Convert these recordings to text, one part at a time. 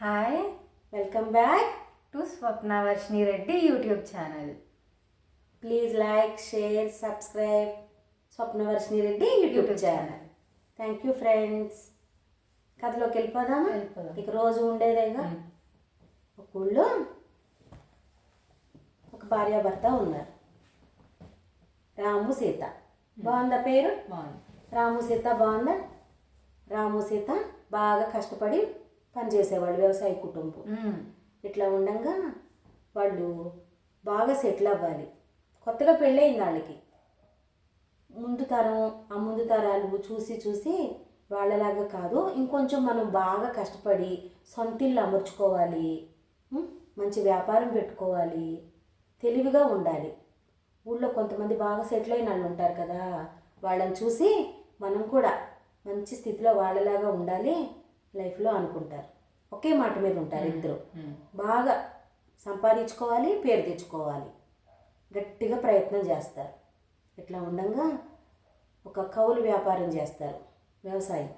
Hi welcome back to Swapnavarshini Reddy YouTube channel please like share subscribe Swapnavarshini Reddy YouTube channel thank you friends కథలోకి వెళ్ళిపోదామా? వెళ్ళిపోదాం. ఇక రోజు ఉండేదేగా ఒక ఊళ్ళో ఒక భార్యాభర్త ఉన్నారు. రాము సీత. బాగుందా పేరు? బాగుంది. రాము సీత బాగుందా? రాము సీత బాగా కష్టపడి పనిచేసేవాళ్ళు వ్యవసాయ కుటుంబం. ఇట్లా ఉండంగా వాళ్ళు బాగా సెటిల్ అవ్వాలి కొత్తగా పెళ్ళయింది వాళ్ళకి ముందు తరం ఆ ముందు తరాలు చూసి చూసి వాళ్ళలాగా కాదు ఇంకొంచెం మనం బాగా కష్టపడి సొంత ఇల్లు అమర్చుకోవాలి? మంచి వ్యాపారం పెట్టుకోవాలి తెలివిగా ఉండాలి ఊళ్ళో కొంతమంది బాగా సెటిల్ అయిన వాళ్ళు ఉంటారు కదా వాళ్ళని చూసి మనం కూడా మంచి స్థితిలో వాళ్ళలాగా ఉండాలి లైఫ్లో అనుకుంటారు. ఒకే మాట మీద ఉంటారు ఇద్దరు. బాగా సంపాదించుకోవాలి పేరు తెచ్చుకోవాలి. గట్టిగా ప్రయత్నం చేస్తారు. ఇట్లా ఉండంగా ఒక కౌలు వ్యాపారం చేస్తారు వ్యవసాయం.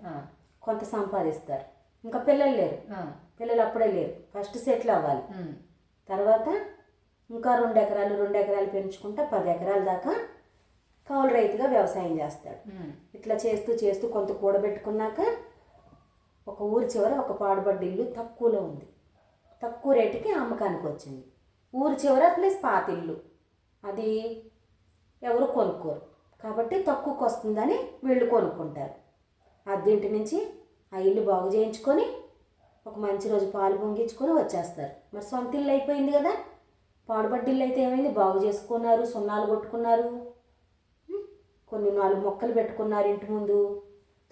కొంత సంపాదిస్తారు. ఇంకా పిల్లలు లేరు. పిల్లలు అప్పుడే లేరు. ఫస్ట్ సెటిల్ అవ్వాలి. తర్వాత ఇంకా రెండు ఎకరాలు రెండు ఎకరాలు పెంచుకుంటా పది ఎకరాల దాకా కౌలు రైతుగా వ్యవసాయం చేస్తాడు. ఇట్లా చేస్తూ చేస్తూ కొంత కూడబెట్టుకున్నాక ఒక ఊరి చివర ఒక పాడుబడ్డ ఇల్లు తక్కువలో ఉంది. తక్కువ రేటుకి అమ్మకానికి వచ్చింది. ఊరి చివర ప్లస్ పాత ఇల్లు. అది ఎవరు కొనుక్కోరు. కాబట్టి తక్కువకి వస్తుందని వీళ్ళు కొనుక్కుంటారు. అద్దెంటి నుంచి ఆ ఇల్లు బాగు చేయించుకొని ఒక మంచి రోజు పాలు పొంగించుకొని వచ్చేస్తారు. మరి సొంత ఇల్లు అయిపోయింది కదా. పాడుబడ్డిల్లు అయితే ఏమైంది? బాగు చేసుకున్నారు సున్నాలు కొట్టుకున్నారు. కొన్ని నాలుగు మొక్కలు పెట్టుకున్నారు ఇంటి ముందు.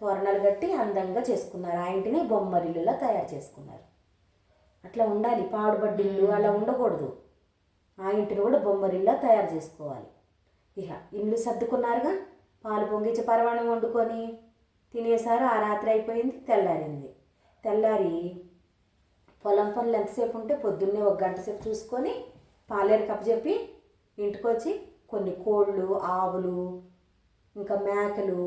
తోరణాలు కట్టి అందంగా చేసుకున్నారు. ఆ ఇంటిని బొమ్మరిల్లులా తయారు చేసుకున్నారు. అట్లా ఉండాలి. పాడుబడ్డిల్లు అలా ఉండకూడదు. ఆ ఇంటిని కూడా బొమ్మరిల్లా తయారు చేసుకోవాలి. ఇక ఇల్లు సర్దుకున్నారుగా. పాలు పొంగించి పరమాణం వండుకొని తినేసారు ఆ రాత్రి అయిపోయింది. తెల్లారింది. తెల్లారి పొలం పనులు ఎంతసేపు ఉంటే పొద్దున్నే ఒక గంట సేపు చూసుకొని పాలేరు కప్పచెప్పి ఇంటికి వచ్చి కొన్ని కోళ్ళు ఆవులు ఇంకా మేకలు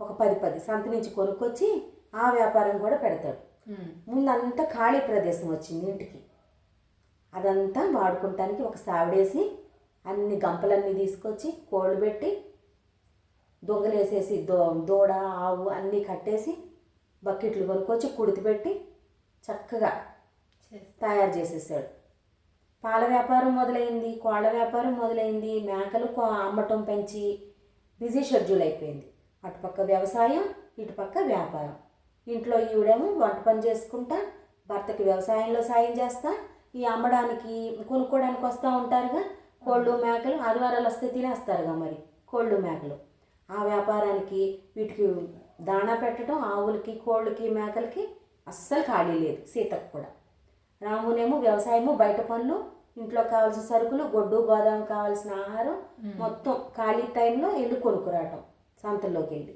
ఒక పది పది సంత నుంచి కొనుక్కొచ్చి ఆ వ్యాపారం కూడా పెడతాడు. ముందంతా ఖాళీ ప్రదేశం వచ్చింది ఇంటికి అదంతా వాడుకుంటానికి ఒక సావిడేసి అన్ని గంపలన్నీ తీసుకొచ్చి కోళ్ళు పెట్టి దొంగలేసేసి దో దూడ ఆవు అన్నీ కట్టేసి బకెట్లు కొనుక్కొచ్చి కుడితి పెట్టి చక్కగా. తయారు చేసేసాడు పాల వ్యాపారం మొదలైంది కోళ్ళ వ్యాపారం మొదలైంది మేకలు అమ్మటం పెంచి బిజీ షెడ్యూల్ అయిపోయింది అటుపక్క వ్యవసాయం ఇటుపక్క వ్యాపారం. ఇంట్లో ఈవిడేమో వంట పని చేసుకుంటా భర్తకి వ్యవసాయంలో సాయం చేస్తా ఈ అమ్మడానికి కొనుక్కోవడానికి వస్తూ ఉంటారుగా. కోళ్ళు మేకలు ఆదివారాలు వస్తే తినేస్తారుగా మరి కోళ్ళు మేకలు. ఆ వ్యాపారానికి వీటికి దాణా పెట్టడం ఆవులకి కోళ్ళకి మేకలకి అస్సలు ఖాళీ లేదు సీతకు కూడా. రామునేమో వ్యవసాయము బయట పనులు ఇంట్లో కావాల్సిన సరుకులు గొడ్డు గోదాం కావాల్సిన ఆహారం మొత్తం ఖాళీ టైంలో వెళ్ళి కొనుక్కురావటం సంతల్లోకి వెళ్ళి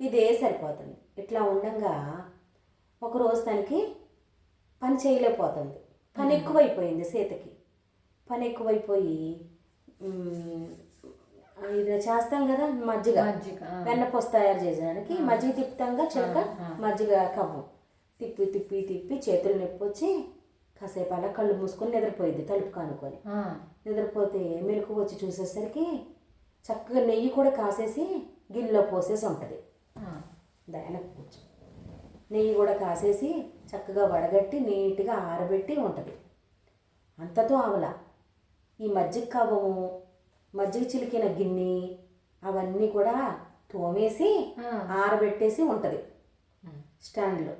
ఇదే సరిపోతుంది. ఇట్లా ఉండంగా ఒక రోజు తనకి పని చేయలేకపోతుంది. పని ఎక్కువైపోయింది సీతకి. పని ఎక్కువైపోయి ఇది చేస్తాం కదా మజ్జిగ. వెన్నపూస తయారు చేయడానికి మజ్జిగ తిప్పుతాంగా చిలక. మజ్జిగ కవ్వం. తిప్పి తిప్పి తిప్పి చేతులు నొప్పి వచ్చి కాసేపు అలా కళ్ళు మూసుకొని నిద్రపోయింది తలుపు కానుకొని నిద్రపోతే మెలకు వచ్చి చూసేసరికి చక్కగా నెయ్యి కూడా కాసేసి గిన్నెలో పోసేసి ఉంటుంది. వెనక్కి కూర్చో. నెయ్యి కూడా కాసేసి చక్కగా వడగట్టి నీట్గా ఆరబెట్టి ఉంటుంది. అంతతో ఆవల. ఈ మజ్జిగ కవ్వము మజ్జిగ చిలికిన గిన్నె అవన్నీ కూడా తోమేసి. ఆరబెట్టేసి ఉంటుంది. స్టాండ్లో.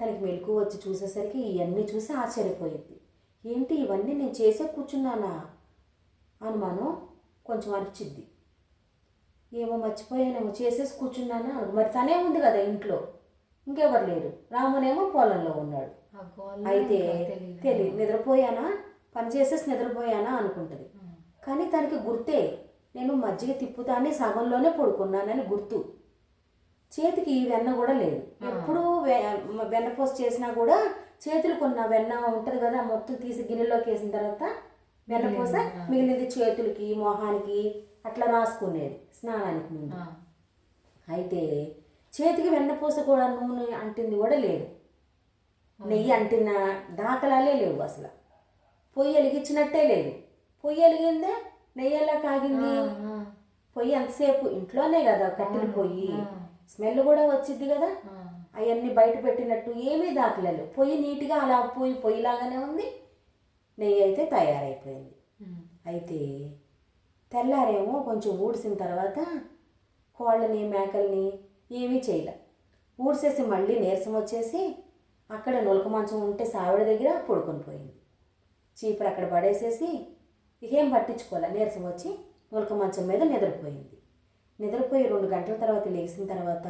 తనకి మెలకు వచ్చి చూసేసరికి ఇవన్నీ చూసి ఆశ్చర్యపోయింది. ఏంటి ఇవన్నీ నేను చేసే కూర్చున్నానా? అనుమానం. కొంచెం అనిపించింది ఏమో మర్చిపోయానేమో చేసేసి కూర్చున్నానా? మరి తనే ఉంది కదా ఇంట్లో. ఇంకెవరు లేరు. రామునేమో పొలంలో ఉన్నాడు. అయితే ఇంకా తెలీదు. తెలియ నిద్రపోయానా? పని చేసేసి నిద్రపోయానా అనుకుంటుంది. కానీ తనకి గుర్తే. నేను మజ్జిగ తిప్పుతానే సగంలోనే పడుకున్నానని గుర్తు. చేతికి వెన్న కూడా లేదు. ఎప్పుడు వెన్నపూస చేసినా కూడా చేతులు కొన్న వెన్న ఉంటుంది కదా మొత్తం తీసి గిన్నెలోకి వేసిన తర్వాత వెన్నపూస మిగిలింది చేతులకి మొహానికి అట్లా రాసుకునేది స్నానానికి ముందు. అయితే చేతికి వెన్నపూస కూడా నూనె అంటింది కూడా లేదు. నెయ్యి అంటిన దాఖలాలే లేవు అసలు. పొయ్యి వెలిగించినట్టే లేదు. పొయ్యి వెలిగిందే నెయ్యి ఎలా కాగింది? పొయ్యి ఎంతసేపు ఇంట్లోనే కదా కట్టెల పొయ్యి. స్మెల్ కూడా వచ్చింది కదా. అవన్నీ బయట పెట్టినట్టు ఏమీ దాఖలేదు పొయ్యి నీట్గా అలా పొయ్యి పొయ్యిలాగానే ఉంది. నెయ్యి అయితే తయారైపోయింది. అయితే తెల్లారేమో కొంచెం ఊడిసిన తర్వాత కోళ్ళని మేకల్ని ఏమీ చేయలే. ఊడ్చేసి మళ్ళీ నీరసం వచ్చేసి అక్కడ నులక మంచం ఉంటే సావిడ దగ్గర పడుకొని పోయింది. చీపురు అక్కడ పడేసేసి ఇకేం పట్టించుకోలే నీరసం వచ్చి నులక మంచం మీద నిద్రపోయింది. నిద్రపోయి రెండు గంటల తర్వాత లేచిన తర్వాత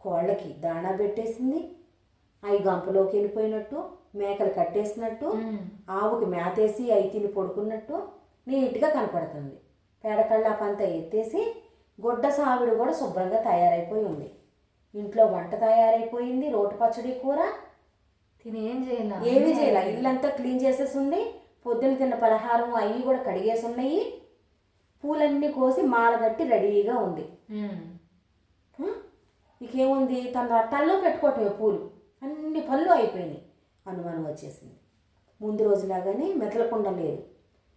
కోళ్ళకి దాణా పెట్టేసింది. అవి గంపలోకి వెళ్ళిపోయినట్టు మేకలు కట్టేసినట్టు. ఆవుకి మేతేసి అవి తిని పడుకున్నట్టు నీట్గా కనపడుతుంది. పేడకళ్ళాపంతా ఎత్తేసి గుడ్డ సావిడి కూడా శుభ్రంగా తయారైపోయి ఉంది. ఇంట్లో వంట తయారైపోయింది రోటి పచ్చడి కూర. తిని చేయాల? ఏమీ చేయాల. ఇల్లంతా క్లీన్ చేసేసి ఉంది. పొద్దున తిన్న పలహారం అవి కూడా కడిగేసి ఉన్నాయి. పూలన్నీ కోసి మాల కట్టి రెడీగా ఉంది? ఇకేముంది? తన తల్లో పెట్టుకోవటమే పూలు. అన్ని పళ్ళు అయిపోయినాయి. అనుమానం వచ్చేసింది. ముందు రోజులాగానే మెదలకుండా లేదు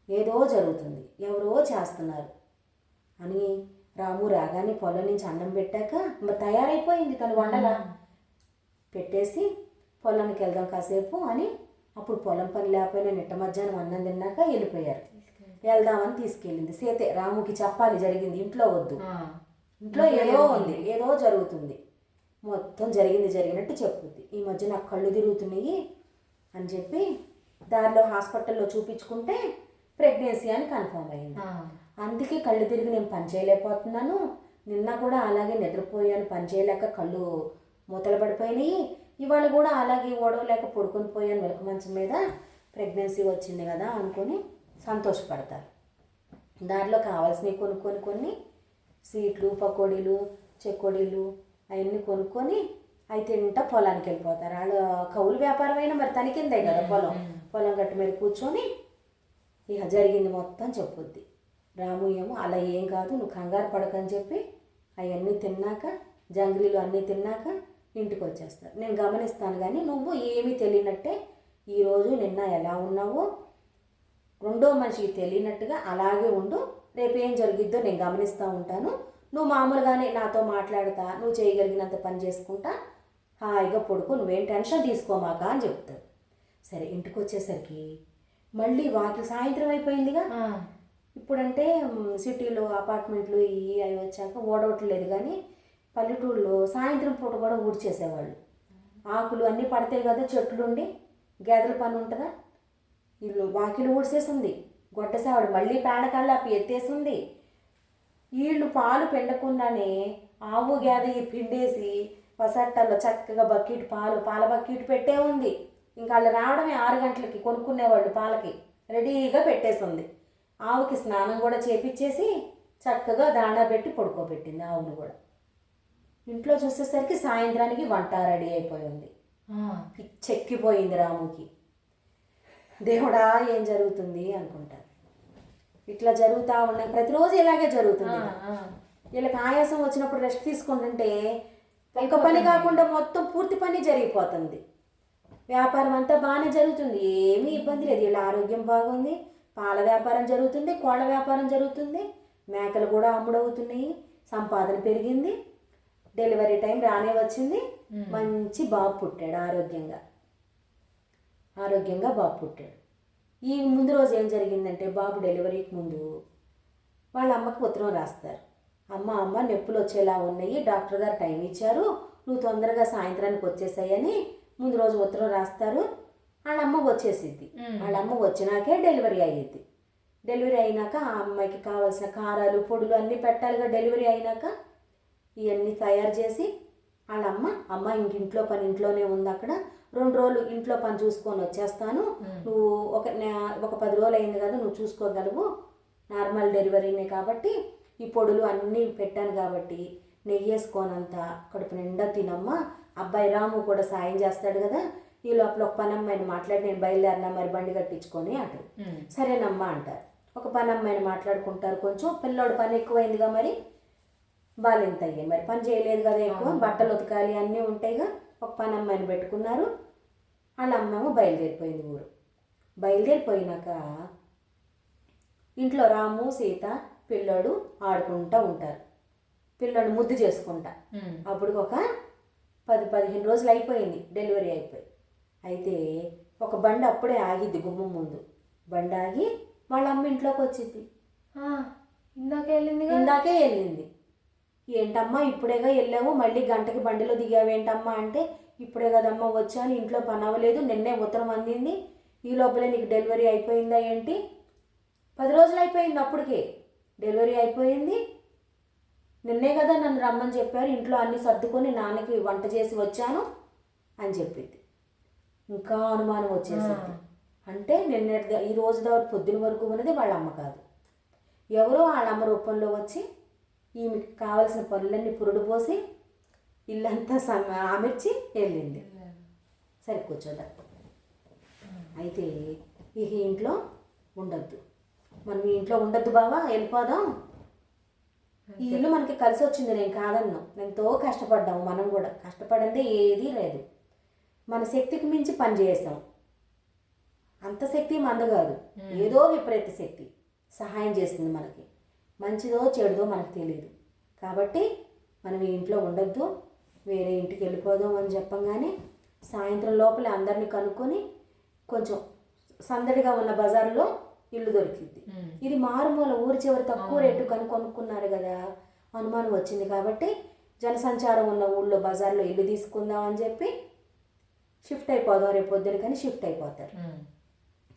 ఏదో జరుగుతుంది. ఎవరో చేస్తున్నారు. అని రాము రాగానే పొలం నుంచి అన్నం పెట్టాక మరి తయారైపోయింది తను వండలా పెట్టేసి పొలానికి వెళ్దాం కాసేపు అని అప్పుడు పొలం పని లేకపోయినా నిట్ట మధ్యాహ్నం అన్నం తిన్నాక వెళ్ళిపోయారు. వెళ్దామని తీసుకెళ్ళింది. సీతే రాముకి చెప్పాలి జరిగింది. ఇంట్లో వద్దు. ఇంట్లో ఏదో ఉంది. ఏదో జరుగుతుంది. మొత్తం జరిగింది జరిగినట్టు చెప్పుద్ది. ఈ మధ్య నాకు కళ్ళు తిరుగుతున్నాయి అని చెప్పి దారిలో హాస్పిటల్లో చూపించుకుంటే ప్రెగ్నెన్సీ అని కన్ఫర్మ్ అయింది. అందుకే కళ్ళు తిరిగి నేను పని చేయలేకపోతున్నాను. నిన్న కూడా అలాగే నిద్రపోయాను. పని చేయలేక కళ్ళు మూతలు పడిపోయినాయి. ఇవాళ కూడా అలాగే ఓడవలేక పడుకొని పోయాను వెలక మంచం మీద. ప్రెగ్నెన్సీ వచ్చింది కదా అనుకొని సంతోషపడతారు. దారిలో కావాల్సినవి కొనుక్కొని కొన్ని స్వీట్లు పకోడీలు చెకోడీలు అవన్నీ కొనుక్కొని అవి తింటా పొలానికి వెళ్ళిపోతారు. వాళ్ళు కౌలు వ్యాపారం అయినా మరి తనికిందే కదా పొలం. పొలం గట్టు మీద కూర్చొని ఇక జరిగింది మొత్తం చెప్పుద్ది. రాము ఏమో అలా ఏం కాదు నువ్వు కంగారు పడకని చెప్పి అవన్నీ తిన్నాక జంగ్రీలు అన్నీ తిన్నాక ఇంటికి వచ్చేస్తారు. నేను గమనిస్తాను కానీ నువ్వు ఏమీ తెలియనట్టే ఈరోజు నిన్న ఎలా ఉన్నావో రెండో మనిషికి తెలియనట్టుగా అలాగే ఉండు. రేపు ఏం జరిగిద్దో నేను గమనిస్తూ ఉంటాను. నువ్వు మామూలుగానే నాతో మాట్లాడుతా నువ్వు చేయగలిగినంత పని చేసుకుంటా హాయిగా పడుకో నువ్వేం టెన్షన్ తీసుకోమాక అని చెప్తాడు. సరే ఇంటికి వచ్చేసరికి మళ్ళీ వాకిలి సాయంత్రం అయిపోయిందిగా. ఇప్పుడంటే సిటీలో అపార్ట్మెంట్లు ఇవి అవి వచ్చాక ఓడవట్లేదు కానీ పల్లెటూరులో సాయంత్రం పూట కూడా ఊడ్చేసేవాళ్ళు. ఆకులు అన్నీ పడతాయి కదా చెట్లుండి గేదెల పని ఉంటుందా? ఇల్లు వాకిలు ఊడ్చేసింది గొడ్డసావిడ మళ్ళీ పేడకల్లాపి ఎత్తేసింది. వీళ్ళు పాలు పిండకుండానే ఆవు గేదె పిండేసి వసట్టల్లో చక్కగా బకెట్ పాలు పాల బకెట్ పెట్టే ఉంది. ఇంకా వాళ్ళు రావడమే ఆరు గంటలకి కొనుక్కునేవాళ్ళు పాలకి. రెడీగా పెట్టేసింది. ఆవుకి స్నానం కూడా చేపించేసి చక్కగా దాణా పెట్టి పడుకోబెట్టింది ఆవును కూడా. ఇంట్లో చూసేసరికి సాయంత్రానికి వంట రెడీ అయిపోయి ఉంది ఆ. పిచ్చెక్కిపోయింది రాముకి. దేవుడా ఏం జరుగుతుంది అనుకుంటారు. ఇట్లా జరుగుతూ ఉన్నాయి. ప్రతిరోజు ఇలాగే జరుగుతుంది. వీళ్ళకి ఆయాసం వచ్చినప్పుడు రెస్ట్ తీసుకుంటుంటే ఒక పని కాకుండా మొత్తం పూర్తి పని జరిగిపోతుంది. వ్యాపారం అంతా బాగానే జరుగుతుంది. ఏమీ ఇబ్బంది లేదు. వీళ్ళ ఆరోగ్యం బాగుంది. పాల వ్యాపారం జరుగుతుంది. కోళ్ళ వ్యాపారం జరుగుతుంది. మేకలు కూడా అమ్ముడవుతున్నాయి. సంపాదన పెరిగింది. డెలివరీ టైం రానే వచ్చింది. మంచి బాబు పుట్టాడు ఆరోగ్యంగా. ఆరోగ్యంగా బాబు పుట్టాడు. ఈ ముందు రోజు ఏం జరిగిందంటే బాబు డెలివరీకి ముందు వాళ్ళ అమ్మకి ఉత్తరం రాస్తారు. అమ్మ అమ్మ నొప్పులు వచ్చేలా ఉన్నాయి డాక్టర్ గారు టైం ఇచ్చారు నువ్వు తొందరగా సాయంత్రానికి వచ్చేసాయని ముందు రోజు ఉత్తరం రాస్తారు. వాళ్ళ అమ్మ వచ్చేసిద్ది. వాళ్ళ అమ్మ వచ్చినాకే డెలివరీ అయ్యిద్ది. డెలివరీ అయినాక ఆ అమ్మాయికి కావాల్సిన కారాలు పొడులు అన్నీ పెట్టాలిగా డెలివరీ అయినాక ఇవన్నీ తయారు చేసి వాళ్ళ అమ్మ అమ్మ ఇంక ఇంట్లో పని ఇంట్లోనే ఉంది అక్కడ. రెండు రోజులు ఇంట్లో పని చూసుకొని వచ్చేస్తాను. నువ్వు ఒక ఒక పది రోజులు అయింది కదా నువ్వు చూసుకోగలవు. నార్మల్ డెలివరీనే కాబట్టి ఈ పొడులు అన్నీ పెట్టాను కాబట్టి నెయ్యి వేసుకోనంత కడుపు నిండా తినమ్మా. అబ్బాయి రాము కూడా సాయం చేస్తాడు కదా ఈ లోపల ఒక పని అమ్మాయిని మాట్లాడి నేను బయలుదేరినా మరి బండి కట్టించుకొని అంటారు. సరేనమ్మా అంటారు. ఒక పని అమ్మాయిని మాట్లాడుకుంటారు కొంచెం పిల్లోడు పని ఎక్కువైందిగా మరి బాలింత అయ్యాయి మరి పని చేయలేదు కదా ఎక్కువ బట్టలు ఉతకాలి అన్నీ ఉంటాయిగా. ఒక పని అమ్మాయిని పెట్టుకున్నారు. వాళ్ళ అమ్మేమో బయలుదేరిపోయింది ఊరు. బయలుదేరిపోయినాక ఇంట్లో రాము సీత పిల్లోడు ఆడుకుంటూ ఉంటారు. పిల్లోడు ముద్దు చేసుకుంటా. అప్పుడు ఒక పది పదిహేను రోజులు అయిపోయింది. డెలివరీ అయిపోయి. అయితే ఒక బండి అప్పుడే ఆగిద్ది గుమ్మం ముందు. బండి ఆగి వాళ్ళ అమ్మ ఇంట్లోకి వచ్చింది. ఇందాక వెళ్ళింది ఇందాకే వెళ్ళింది. ఏంటమ్మా ఇప్పుడేగా వెళ్ళావు మళ్ళీ గంటకి బండిలో దిగావేంటమ్మా అంటే ఇప్పుడే కదమ్మా వచ్చాను ఇంట్లో పని అవ్వలేదు నిన్నే ఉత్తరం అందింది. ఈ లోపలే నీకు డెలివరీ అయిపోయిందా ఏంటి? పది రోజులు అయిపోయింది అప్పటికే. డెలివరీ అయిపోయింది? నిన్నే కదా నన్ను రమ్మని చెప్పారు ఇంట్లో అన్ని సర్దుకొని నాన్నకి వంట చేసి వచ్చాను అని చెప్పింది. ఇంకా అనుమానం వచ్చేసింది. అంటే నిన్న ఈ రోజు పొద్దున వరకు ఉన్నది వాళ్ళ అమ్మ కాదు. ఎవరో వాళ్ళ అమ్మ రూపంలో వచ్చి ఈమెకి కావలసిన పనులన్నీ పురుడు పోసి ఇల్లంతా సమ ఆమెర్చి వెళ్ళింది. సరే కూర్చోదా అయితే ఈ ఇంట్లో ఉండొద్దు. మనం ఈ ఇంట్లో ఉండొద్దు బావా వెళ్ళిపోదాం. ఈ ఇల్లు మనకి కలిసి వచ్చింది నేను కాదన్ను. ఎంతో కష్టపడ్డాము మనం కూడా. కష్టపడిందే ఏదీ లేదు. మన శక్తికి మించి పని చేసాం అంత శక్తి మంద కాదు. ఏదో విపరీత శక్తి సహాయం చేస్తుంది మనకి. మంచిదో చెడుదో మనకు తెలియదు కాబట్టి మనం ఈ ఇంట్లో ఉండొద్దు వేరే ఇంటికి వెళ్ళిపోదాం అని చెప్పంగానే సాయంత్రం లోపల అందరిని కనుక్కొని కొంచెం సందడిగా ఉన్న బజార్లో ఇల్లు దొరికింది. ఇది మారుమూల ఊరి చివరి తక్కువ రేటు కను కొనుక్కున్నారు కదా అనుమానం వచ్చింది కాబట్టి జనసంచారం ఉన్న ఊళ్ళో బజార్లో ఇల్లు తీసుకుందాం అని చెప్పి షిఫ్ట్ అయిపోదాం రేపు పొద్దున కానీ షిఫ్ట్ అయిపోతారు.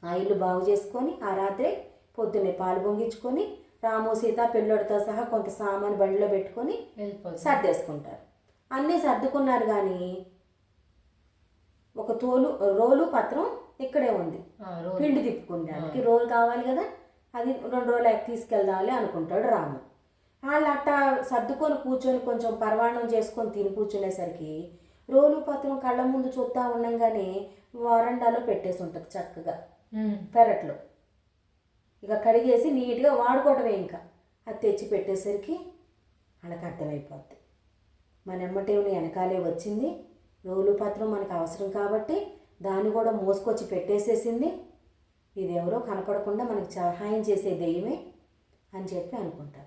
ఆ ఇల్లు బాగు చేసుకొని ఆ రాత్రి పొద్దున్నే పాలు పొంగించుకొని రాము సీత పిల్లోడితో సహా కొంత సామాను బండిలో పెట్టుకొని సర్దేసుకుంటారు. అన్నీ సర్దుకున్నారు కానీ ఒక తోలు రోలు పత్రం ఇక్కడే ఉంది. పిండి తిప్పుకునేదానికి రోలు కావాలి కదా? అది రెండు రోజులు తీసుకెళ్దాంలే అనుకుంటాడు రాము. వాళ్ళు అట్టా సర్దుకొని కూర్చొని కొంచెం పరవాణం చేసుకొని తిని కూర్చునేసరికి రోలు పత్రం కళ్ళ ముందు చూస్తూ ఉండంగానే వరండాలో పెట్టేసి ఉంటుంది చక్కగా. పెరట్లో. ఇక కడిగేసి నీట్గా వాడుకోవటమే ఇంకా. అది తెచ్చి పెట్టేసరికి వాళ్ళకి అర్థమైపోద్ది. మన ఎమ్మటేమి వెనకాలే వచ్చింది. రోలు పత్రం మనకు అవసరం కాబట్టి దాన్ని కూడా మోసుకొచ్చి పెట్టేసేసింది. ఇదెవరో కనపడకుండా మనకు సహాయం చేసే దెయ్యమే అని చెప్పి అనుకుంటారు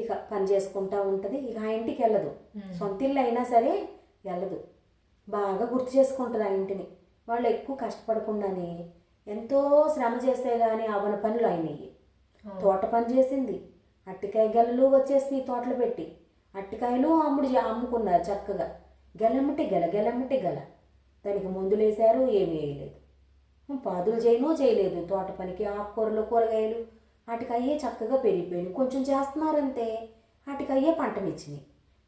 ఇక పని చేసుకుంటా ఉంటుంది. ఇక ఆ ఇంటికి వెళ్ళదు. సొంత ఇల్లు అయినా సరే వెళ్ళదు. బాగా గుర్తు చేసుకుంటుంది ఆ ఇంటిని. వాళ్ళు ఎక్కువ కష్టపడకుండానే ఎంతో శ్రమ చేస్తే కానీ అవన పనులు అయినాయి తోట పని చేసింది. అట్టికాయ గెలలు వచ్చేసినాయి తోటలు పెట్టి. అట్టికాయలు అమ్ముడు అమ్ముకున్నారు చక్కగా. గెలమ్మటి గెల గెలమ్మటి గెల. దానికి మందులు వేశారు ఏమీ వేయలేదు. పాదులు చేయను చేయలేదు. తోట పనికి ఆకుకూరలు కూరగాయలు. వాటికి అయ్యే చక్కగా పెరిగిపోయినాయి కొంచెం చేస్తున్నారంతే. వాటికి అయ్యే పంటనిచ్చినాయి.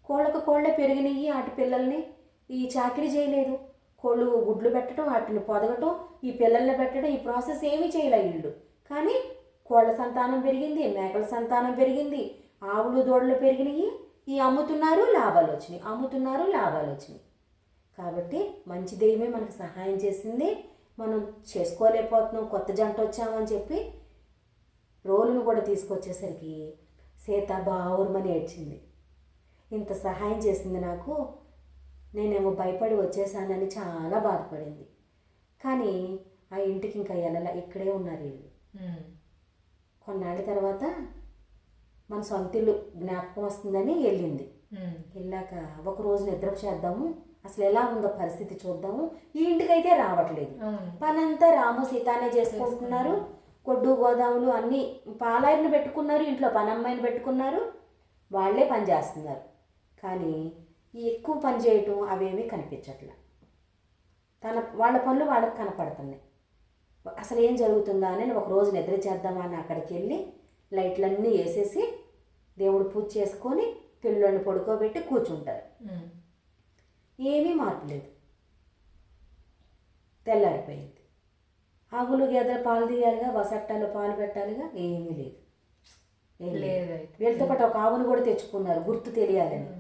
కోళ్ళకు కోళ్ళే పెరిగినాయి వాటి పిల్లల్ని ఈ చాకరీ చేయలేదు. కోళ్ళు గుడ్లు పెట్టడం వాటిని పొదగటం ఈ పిల్లల్ని పెట్టడం ఈ ప్రాసెస్ ఏమీ చేయలే వీళ్ళు కానీ కోళ్ళ సంతానం పెరిగింది మేకల సంతానం పెరిగింది ఆవులు దూడలు పెరిగినాయి. ఈ అమ్ముతున్నారు లాభాలు వచ్చినాయి అమ్ముతున్నారు లాభాలు వచ్చినాయి కాబట్టి మంచి దెయ్యమే మనకు సహాయం చేసింది. మనం చేసుకోలేకపోతున్నాం కొత్త జంట వచ్చామని చెప్పి రోలును కూడా తీసుకొచ్చేసరికి సీత బావురమని ఏడ్చింది. ఇంత సహాయం చేసింది నాకు. నేనేమో భయపడి వచ్చేసానని చాలా బాధపడింది. కానీ ఆ ఇంటికి ఇంకా వెళ్ళలా ఇక్కడే ఉన్నారు వీళ్ళు. కొన్నాళ్ళ తర్వాత మన సొంత ఇల్లు జ్ఞాపకం వస్తుందని వెళ్ళింది. వెళ్ళాక ఒక రోజు నిద్ర చేద్దాము అసలు ఎలా ఉందో పరిస్థితి చూద్దాము. ఈ ఇంటికైతే రావట్లేదు. పనంతా రాము సీతానే చేసుకుంటున్నారు. కొడ్డు గోదాములు అన్నీ పాలాయిని పెట్టుకున్నారు ఇంట్లో పనమ్మాయిని పెట్టుకున్నారు. వాళ్ళే పని చేస్తున్నారు. కానీ ఎక్కువ పని చేయటం అవేమీ కనిపించట్లే. తన వాళ్ళ పనులు వాళ్ళకి కనపడుతున్నాయి. అసలు ఏం జరుగుతుందా అని ఒక రోజు నిద్ర చేద్దామా అని అక్కడికి వెళ్ళి లైట్లన్నీ వేసేసి దేవుడు పూజ చేసుకొని పిల్లల్ని పడుకోబెట్టి కూర్చుంటారు. ఏమీ మార్పు లేదు. తెల్లారిపోయింది. ఆవులు గేదెలు పాలు తీయాలిగా వసట్టాలు పాలు పెట్టాలిగా ఏమీ లేదు. వీళ్ళతో పాటు ఒక ఆవును కూడా తెచ్చుకున్నారు గుర్తు తెలియాలని.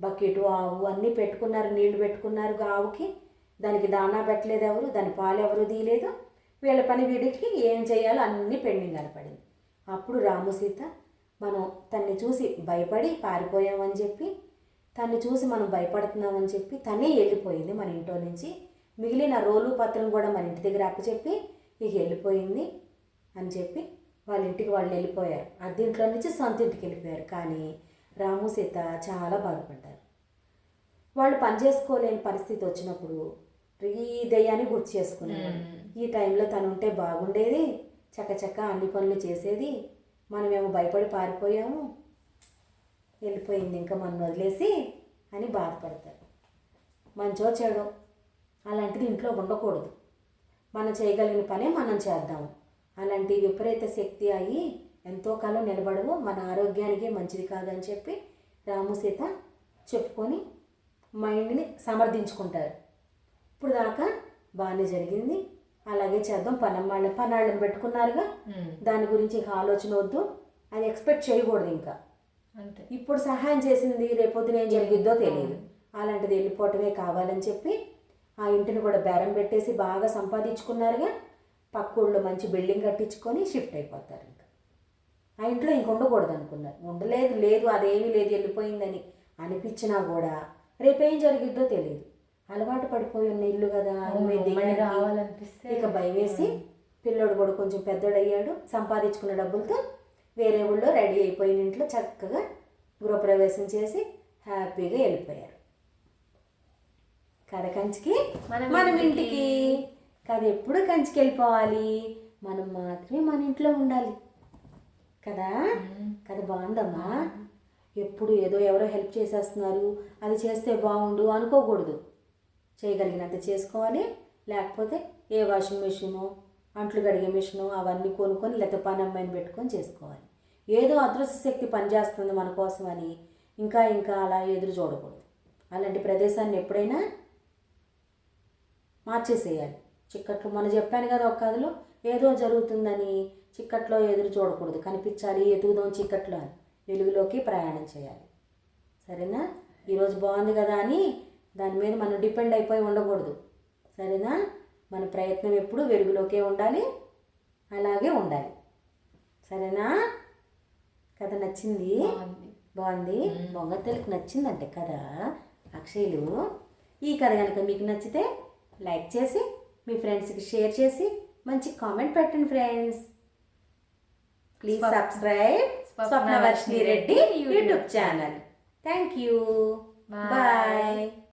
బకెట్ ఆవు అన్నీ పెట్టుకున్నారు నీళ్ళు పెట్టుకున్నారు ఆవుకి. దానికి దానా పెట్టలేదు ఎవరు దాని పాలు ఎవరు తీయలేదు. వీళ్ళ పని వీడికి ఏం చేయాలో అన్నీ పెండింగ్ కనపడింది అప్పుడు రాము సీత మనం తన్ని చూసి భయపడి పారిపోయామని చెప్పి తన్ని చూసి మనం భయపడుతున్నామని చెప్పి తనే వెళ్ళిపోయింది మన ఇంట్లో నుంచి. మిగిలిన రోలు పత్రం కూడా మన ఇంటి దగ్గర అప్పచెప్పి ఇక వెళ్ళిపోయింది అని చెప్పి వాళ్ళ ఇంటికి వాళ్ళు వెళ్ళిపోయారు. అద్దీంట్లో నుంచి సొంత ఇంటికి వెళ్ళిపోయారు. కానీ రాము సీత చాలా బాధపడ్డారు. వాళ్ళు పని చేసుకోలేని పరిస్థితి వచ్చినప్పుడు ఈ దయ్యాన్ని గుర్తు చేసుకున్నారు ఈ టైంలో తను ఉంటే బాగుండేది చకచక అన్ని పనులు చేసేది మనమేమో భయపడి పారిపోయాము వెళ్ళిపోయింది ఇంకా మనం వదిలేసి అని బాధపడతారు. మంచో చెడో అలాంటిది ఇంట్లో ఉండకూడదు. మనం చేయగలిగిన పనే మనం చేద్దాం. అలాంటి విపరీత శక్తి అయ్యి ఎంతో కాలం నిలబడవు మన ఆరోగ్యానికే మంచిది కాదని చెప్పి రాము సీత చెప్పుకొని మైండ్ని సమర్థించుకుంటారు. ఇప్పుడు దాకా బాగానే జరిగింది. అలాగే చేద్దాం పనమ్మాళ్ళ పనాళ్ళని పెట్టుకున్నారుగా. దాని గురించి ఇంకా ఆలోచన వద్దు అది ఎక్స్పెక్ట్ చేయకూడదు ఇంకా. అంతే. ఇప్పుడు సహాయం చేసింది రేపొద్దున ఏం జరిగిద్దో తెలియదు అలాంటిది వెళ్ళిపోవటమే కావాలని చెప్పి ఆ ఇంటిని కూడా బేరం పెట్టేసి బాగా సంపాదించుకున్నారుగా. పక్క ఊళ్ళో మంచి బిల్డింగ్ కట్టించుకొని షిఫ్ట్ అయిపోతారు ఇంకా. ఆ ఇంట్లో ఇంక ఉండకూడదు అనుకున్నారు ఉండలేదు లేదు అదేమీ లేదు వెళ్ళిపోయిందని అనిపించినా కూడా రేపేం జరిగిద్దో తెలియదు అలవాటు పడిపోయి ఉన్న ఇల్లు కదా రావాలనిపిస్తే ఇక భయం వేసి పిల్లోడు కూడా కొంచెం పెద్దోడయ్యాడు. సంపాదించుకున్న డబ్బులతో వేరే ఊళ్ళో రెడీ అయిపోయిన ఇంట్లో చక్కగా గృహప్రవేశం చేసి హ్యాపీగా వెళ్ళిపోయారు. కథ కంచికి మనం మనం ఇంటికి. ఇంటికి. కథ ఎప్పుడు కంచికి వెళ్ళిపోవాలి? మనం మాత్రమే మన ఇంట్లో ఉండాలి. కదా? కథ బాగుందమ్మా. ఎప్పుడు ఏదో ఎవరో హెల్ప్ చేసేస్తున్నారు. అది చేస్తే బాగుండు అనుకోకూడదు. చేయగలిగినంత చేసుకోవాలి. లేకపోతే ఏ వాషింగ్ మెషిను అంట్లు కడిగే మిషను అవన్నీ కొనుక్కొని లేకపోతే పని అమ్మాయిని పెట్టుకొని చేసుకోవాలి. ఏదో అదృష్ట శక్తి పనిచేస్తుంది మన కోసం అని ఇంకా ఇంకా అలా ఎదురు చూడకూడదు. అలాంటి ప్రదేశాన్ని ఎప్పుడైనా మార్చేసేయాలి. చిక్కట్లు మొన్న చెప్పాను కదా ఒక కథలో ఏదో జరుగుతుందని చిక్కట్లో ఎదురు చూడకూడదు. కనిపించాలి ఎదుగుదాం చిక్కట్లో అని. వెలుగులోకి ప్రయాణం చేయాలి. సరేనా? ఈరోజు బాగుంది కదా అని దాని మీద మనం డిపెండ్ అయిపోయి ఉండకూడదు. సరేనా? మన ప్రయత్నం ఎప్పుడు వెలుగులోకే ఉండాలి అలాగే ఉండాలి. సరేనా? కథ నచ్చింది? బాగుంది. బొంగతెలకు నచ్చిందంటే కదా? అక్షయ్లు ఈ కథ కనుక మీకు నచ్చితే లైక్ చేసి మీ ఫ్రెండ్స్కి షేర్ చేసి మంచి కామెంట్ పెట్టండి friends. Please subscribe Swapnavarshini Reddy YouTube channel thank you. Bye